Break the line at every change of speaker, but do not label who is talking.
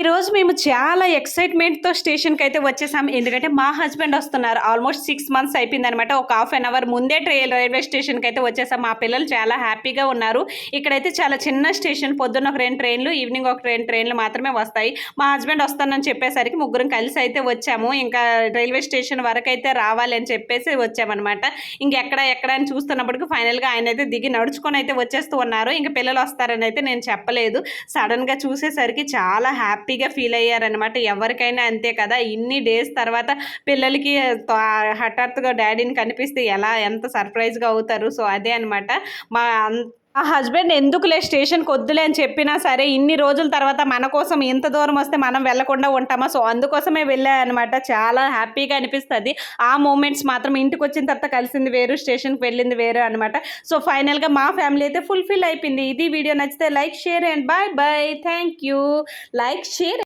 ఈరోజు మేము చాలా ఎక్సైట్మెంట్తో స్టేషన్కి అయితే వచ్చేసాం. ఎందుకంటే మా హస్బెండ్ వస్తున్నారు. ఆల్మోస్ట్ సిక్స్ మంత్స్ అయిపోయింది అనమాట ఒక హాఫ్ అన్ అవర్ ముందే ట్రైన్ రైల్వే స్టేషన్కి అయితే వచ్చేసాం. మా పిల్లలు చాలా హ్యాపీగా ఉన్నారు. ఇక్కడైతే చాలా చిన్న స్టేషన్ పొద్దున్న ఒక రెండు ట్రైన్లు ఈవినింగ్ ఒక రెండు ట్రైన్లు మాత్రమే వస్తాయి. మా హస్బెండ్ వస్తానని చెప్పేసరికి ముగ్గురం కలిసి అయితే వచ్చాము. ఇంకా రైల్వే స్టేషన్ వరకు అయితే రావాలి అని చెప్పేసి వచ్చామన్నమాట. ఇంకెక్కడ ఎక్కడ అని చూస్తున్నప్పటికి ఫైనల్గా ఆయన అయితే దిగి నడుచుకొని అయితే వచ్చేస్తూ ఉన్నారు. ఇంకా పిల్లలు వస్తారని అయితే నేను చెప్పలేదు. సడన్గా చూసేసరికి చాలా హ్యాపీ హ్యాపీగా ఫీల్ అయ్యారనమాట ఎవరికైనా అంతే కదా. ఇన్ని డేస్ తర్వాత పిల్లలకి హఠాత్తుగా డాడీని కనిపిస్తే ఎలా ఎంత సర్ప్రైజ్గా అవుతారు. సో అదే అనమాట మా అంత ఆ హస్బెండ్ ఎందుకులే స్టేషన్కి వద్దులే అని చెప్పినా సరే ఇన్ని రోజుల తర్వాత మన కోసం ఇంత దూరం వస్తే మనం వెళ్ళకుండా ఉంటామా? సో అందుకోసమే వెళ్ళా అనమాట చాలా హ్యాపీగా అనిపిస్తుంది. ఆ మూమెంట్స్ మాత్రం ఇంటికి వచ్చిన తర్వాత కలిసింది వేరు స్టేషన్కి వెళ్ళింది వేరు అనమాట సో ఫైనల్గా మా ఫ్యామిలీ అయితే ఫుల్ఫిల్ అయిపోయింది. ఇది వీడియో నచ్చితే like share and bye bye. Thank you. Like share